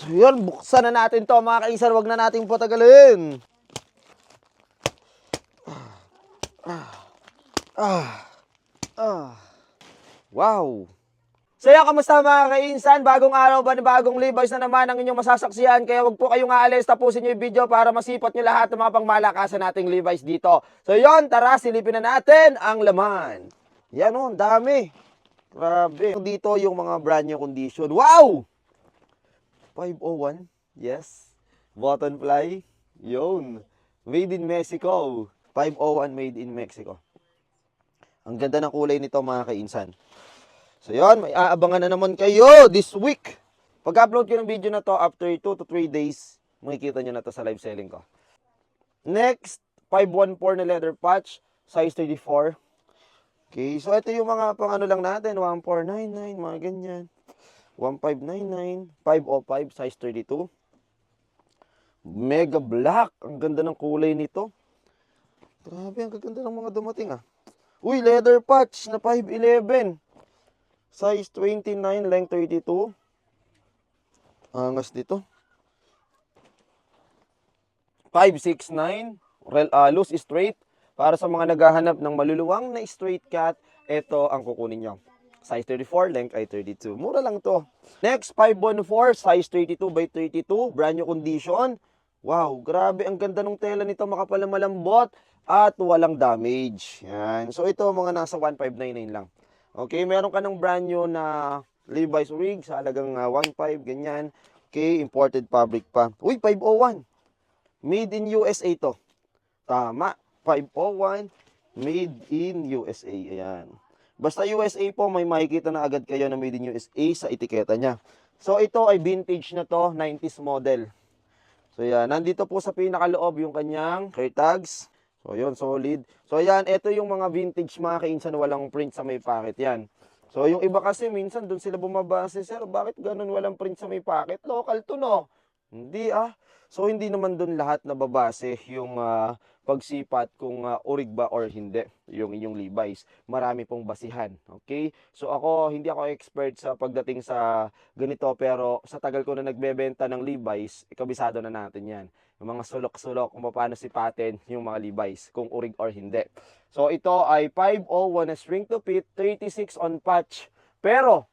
So yun, buksan na natin to mga kaisan. Huwag na nating patagalin. Ah. Ah. Wow. So yan, kamusta mga kainsan? Bagong araw ba bagong Levi's na naman ang inyong masasaksihan. Kaya wag po kayong aalis. Tapusin nyo yung video para masipot nyo lahat ng mga pangmalakasan nating Levi's dito. So yon, tara, silipin na natin ang laman. Yan o, ang dami. Grabe. Dito yung mga brand new condition. Wow! 501. Yes. Button fly. Yun. Made in Mexico. 501 made in Mexico. Ang ganda ng kulay nito mga kainsan. So yun, may aabangan na naman kayo this week. Pag-upload ko ng video na to after 2 to 3 days, makikita nyo na to sa live selling ko. Next, 514 na leather patch, size 34. Okay, so ito yung mga pang ano lang natin, 1499, mga ganyan. 1599, 505, size 32. Mega black. Ang ganda ng kulay nito. Grabe, ang gaganda ng mga dumating ah. Uy, leather patch na 511. Size 29, length 32. Angas dito. 569, rel, uh, loose straight. Para sa mga naghahanap ng maluluwang na straight cut, ito ang kukunin nyo. Size 34, length ay 32. Mura lang to. Next, 514, size 32 by 32, brand new condition. Wow, grabe, ang ganda ng tela nito, makapal na malambot at walang damage. Yan. So ito mga nasa 1599 lang. Okay, meron ka ng brand new na Levi's rig sa halagang uh, 15 ganyan. Okay, imported fabric pa. Uy, 501. Made in USA to. Tama. 501 made in USA. Ayan. Basta USA po, may makikita na agad kayo na made in USA sa etiketa niya. So ito ay vintage na to, 90s model. So yan, nandito po sa pinakaloob yung kanyang hair tags. So yun, solid. So yan, ito yung mga vintage mga kainsan walang print sa may pocket yan. So yung iba kasi minsan doon sila bumabase, sir, bakit ganun walang print sa may pocket? Local to no? Hindi ah. So hindi naman doon lahat nababase yung ah, pagsipat kung uh, urig ba or hindi yung inyong Levi's. Marami pong basihan. Okay? So ako, hindi ako expert sa pagdating sa ganito pero sa tagal ko na nagbebenta ng Levi's, ikabisado na natin yan. Yung mga sulok-sulok kung paano sipatin yung mga Levi's, kung urig or hindi. So ito ay 501 na string to fit, 36 on patch. Pero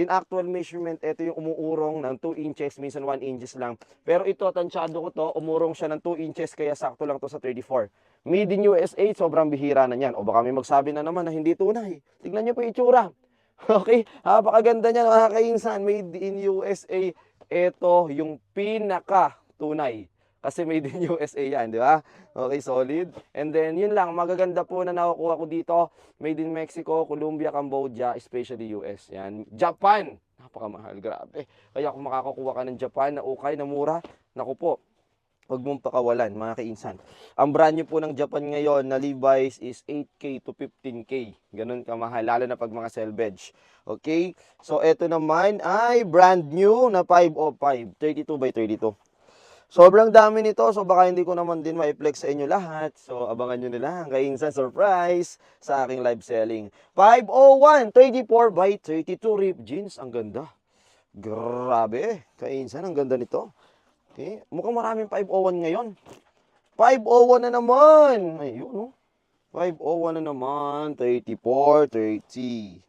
in actual measurement, ito yung umuurong ng 2 inches, minsan 1 inches lang. Pero ito, tansyado ko to, umurong siya ng 2 inches, kaya sakto lang to sa 34. Made in USA, sobrang bihira na yan. O baka may magsabi na naman na hindi tunay. Tignan nyo po itsura. Okay? Napakaganda niya mga kainsan. Made in USA. Ito yung pinaka tunay. Kasi made in USA yan, di ba? Okay, solid. And then, yun lang, magaganda po na nakukuha ko dito. Made in Mexico, Colombia, Cambodia, especially US. Yan. Japan! Napakamahal, grabe. Kaya kung makakakuha ka ng Japan na ukay, na mura, naku po, huwag mong pakawalan, mga kainsan. Ang brand new po ng Japan ngayon na Levi's is 8K to 15K. Ganun kamahal, lalo na pag mga selvage. Okay? So, ito naman ay brand new na 505, 32 by 32. Sobrang dami nito, so baka hindi ko naman din ma-flex sa inyo lahat. So, abangan nyo nila ang kainsan surprise sa aking live selling. 501, 34 by 32 rip jeans. Ang ganda. Grabe. Kainsan, ang ganda nito. Okay. Mukhang maraming 501 ngayon. 501 na naman. Ayun, oh. 501 na naman. 34, 30.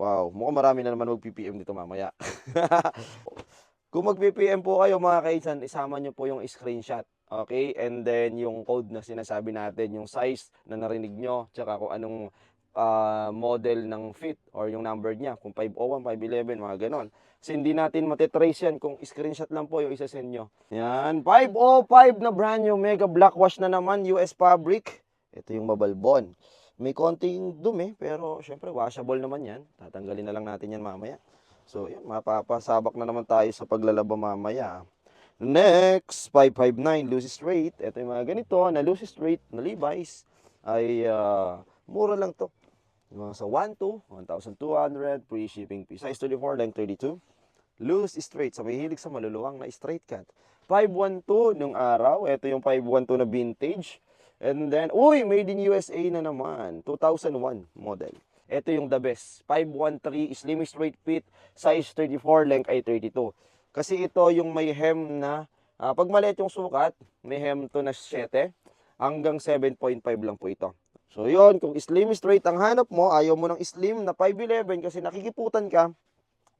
Wow. Mukhang marami na naman mag-PPM dito mamaya. Kung mag-PPM po kayo mga kaisan, isama nyo po yung screenshot. Okay? And then yung code na sinasabi natin, yung size na narinig nyo, tsaka kung anong ah, model ng fit or yung number niya, kung 501, 511, mga ganon. Kasi hindi natin matitrace yan kung screenshot lang po yung isa-send nyo. Yan, 505 na brand new Mega Black Wash na naman, US Fabric. Ito yung mabalbon. May konting dumi, pero syempre washable naman yan. Tatanggalin na lang natin yan mamaya. So, yan, mapapasabak na naman tayo sa paglalaba mamaya. Next, 559 loose straight. Ito yung mga ganito na loose straight na Levi's ay ah, mura lang to. Mga sa 1 to 1,200 free shipping fee. Size 34, length 32. Loose straight. Sa may hilig sa maluluwang na straight cut. 512 nung araw. Ito yung 512 na vintage. And then, uy, made in USA na naman. 2001 model. Ito yung the best. 513 slim straight fit, size 34, length ay 32. Kasi ito yung may hem na, ah, pag maliit yung sukat, may hem to na 7 hanggang 7.5 lang po ito. So yun, kung slim straight ang hanap mo, ayaw mo ng slim na 5'11 kasi nakikiputan ka,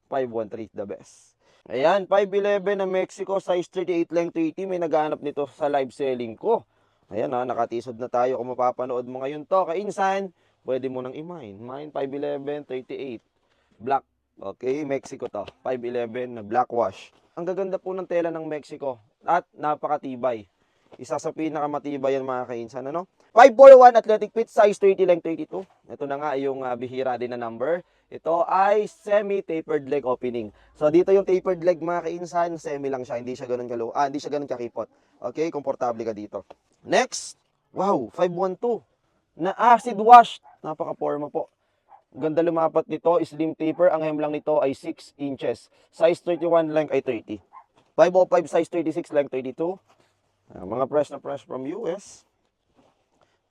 513 the best. Ayan, 5'11 na Mexico, size 38 lang 30. May naghahanap nito sa live selling ko. Ayan ha, nakatisod na tayo. Kung mapapanood mo ngayon to, kainsan, pwede mo nang i-mine. Mine 5'11, 38. Black. Okay, Mexico to. 5'11 na black wash. Ang gaganda po ng tela ng Mexico at napakatibay. Isa sa pinakamatibay yan mga kainsan, ano? 541 athletic fit, size 30 lang 32. Ito na nga yung ah, bihira din na number. Ito ay semi-tapered leg opening. So dito yung tapered leg mga kainsan, semi lang siya, hindi siya ganun kalu ah, hindi siya ganun kakipot. Okay, komportable ka dito. Next, wow, 512 na acid wash. Napaka-forma po. Ganda lumapat nito, slim taper. Ang hem lang nito ay 6 inches. Size 31 lang ay 30. 505 size 36 lang 32. Ah, mga fresh na fresh from US.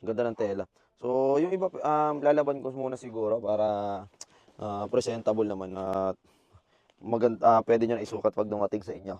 Ganda ng tela. So, yung iba, um, lalaban ko muna siguro para ah, presentable naman at maganda, ah, pwede nyo na isukat pag dumating sa inyo.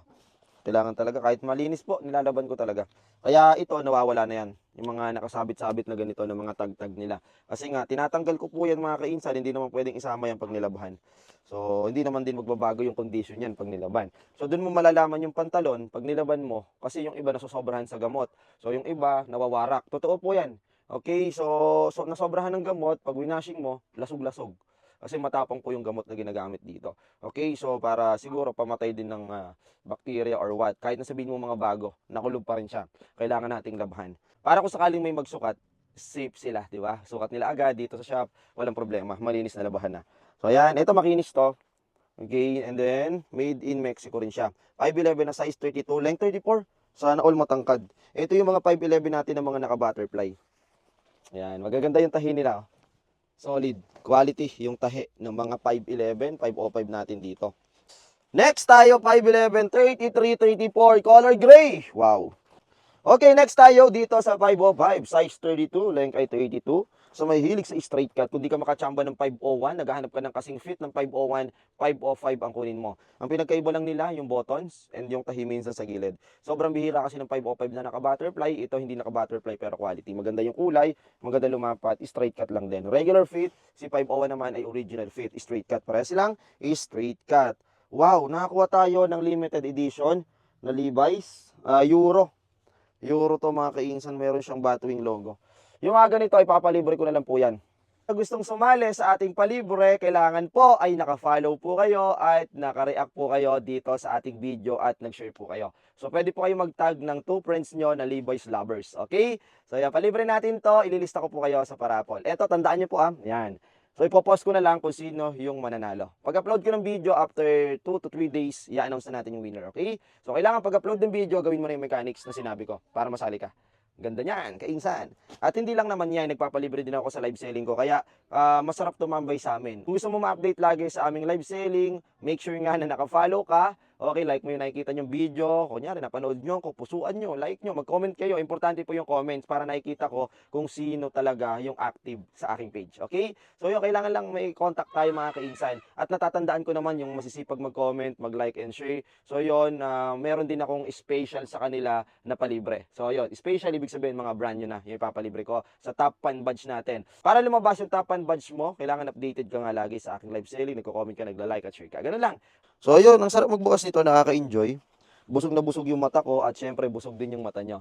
Kailangan talaga, kahit malinis po, nilalaban ko talaga. Kaya ito, nawawala na yan. Yung mga nakasabit-sabit na ganito ng mga tag-tag nila. Kasi nga, tinatanggal ko po yan mga kainsan, hindi naman pwedeng isama yan pag nilabahan. So, hindi naman din magbabago yung condition yan pag nilaban. So, dun mo malalaman yung pantalon pag nilaban mo, kasi yung iba nasusobrahan sa gamot. So, yung iba nawawarak. Totoo po yan. Okay, so, so nasobrahan ng gamot, pag winashing mo, lasog-lasog. Kasi matapang po yung gamot na ginagamit dito. Okay, so para siguro pamatay din ng ah, bacteria or what, kahit na sabihin mo mga bago, nakulob pa rin siya. Kailangan nating labhan. Para kung sakaling may magsukat, safe sila, di ba? Sukat nila agad dito sa shop, walang problema, malinis na labahan na. So ayan, ito makinis to. Okay, and then made in Mexico rin siya. 5'11 na size 32, length 34. Sana all matangkad. Ito yung mga 5'11 natin na mga naka-butterfly. Ayan, magaganda yung tahi nila. oh. Solid. Quality yung tahi ng mga 5'11, 5'05 natin dito. Next tayo, 5'11, 33, 34, color gray. Wow. Okay, next tayo dito sa 505, size 32, length ay 32. So may hilig sa straight cut. Kung di ka makachamba ng 501, naghahanap ka ng kasing fit ng 501, 505 ang kunin mo. Ang pinagkaiba lang nila, yung buttons and yung tahi minsan sa gilid. Sobrang bihira kasi ng 505 na naka-butterfly. Ito hindi naka-butterfly pero quality. Maganda yung kulay, maganda lumapat, straight cut lang din. Regular fit, si 501 naman ay original fit, straight cut. Parehas silang straight cut. Wow, nakakuha tayo ng limited edition na Levi's ah, Euro. Euro to mga kainsan, meron siyang Batwing logo. Yung mga ganito ay papalibre ko na lang po yan. Kung gustong sumali sa ating palibre, kailangan po ay naka-follow po kayo at naka-react po kayo dito sa ating video at nag-share po kayo. So pwede po kayo mag-tag ng two friends nyo na Levi's Lovers. Okay? So yan, palibre natin to. Ililista ko po kayo sa parapol. Eto, tandaan nyo po ah. Yan. So ipopost ko na lang kung sino yung mananalo. Pag-upload ko ng video after 2 to 3 days, i-announce na natin yung winner, okay? So kailangan pag-upload ng video, gawin mo na yung mechanics na sinabi ko para masali ka. Ganda niyan, kainsan. At hindi lang naman yan, nagpapalibre din ako sa live selling ko. Kaya ah, masarap tumambay sa amin. Kung gusto mo ma-update lagi sa aming live selling, make sure nga na naka-follow ka. Okay, like mo yung nakikita nyong video. Kunyari, napanood nyo ko, pusuan nyo, like nyo, mag-comment kayo. Importante po yung comments para nakikita ko kung sino talaga yung active sa aking page. Okay? So yun, kailangan lang may contact tayo mga kainsan. At natatandaan ko naman yung masisipag mag-comment, mag-like and share. So yun, ah, meron din akong special sa kanila na palibre. So yun, special ibig sabihin mga brand nyo na yung ipapalibre ko sa top 10 badge natin. Para lumabas yung top 10 badge mo, kailangan updated ka nga lagi sa aking live selling, nagko-comment ka, nagla-like at share ka. Ganun lang. So yun, ang sarap magbukas nito, nakaka-enjoy. Busog na busog yung mata ko at syempre busog din yung mata nyo.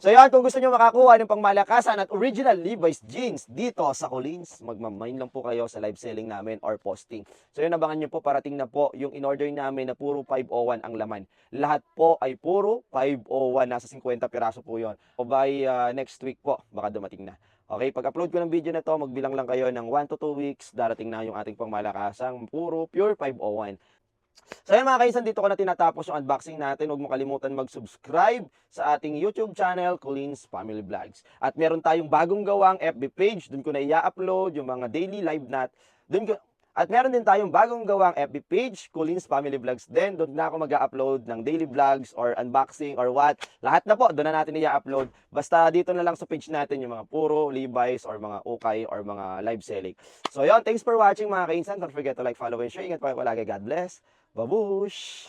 So yan, kung gusto nyo makakuha ng pangmalakasan at original Levi's jeans dito sa Collins, magmamain lang po kayo sa live selling namin or posting. So yun, abangan nyo po, parating na po yung in-order namin na puro 501 ang laman. Lahat po ay puro 501, nasa 50 piraso po yon. O by uh, next week po, baka dumating na. Okay, pag-upload ko ng video na to, magbilang lang kayo ng 1 to 2 weeks, darating na yung ating pangmalakasang puro pure 501. So ayun mga kaisan, dito ko na tinatapos yung unboxing natin. Huwag mo kalimutan mag-subscribe sa ating YouTube channel, Collins Family Vlogs. At meron tayong bagong gawang FB page. Doon ko na i-upload yung mga daily live nat. Doon ko, at meron din tayong bagong gawang FB page, Collins Family Vlogs din. Doon na ako mag-upload ng daily vlogs or unboxing or what. Lahat na po, doon na natin i-upload. Basta dito na lang sa page natin yung mga puro Levi's or mga ukay or mga live selling. So yon thanks for watching mga kainsan. Don't forget to like, follow, and share. Ingat pa palagi. God bless. Babuş.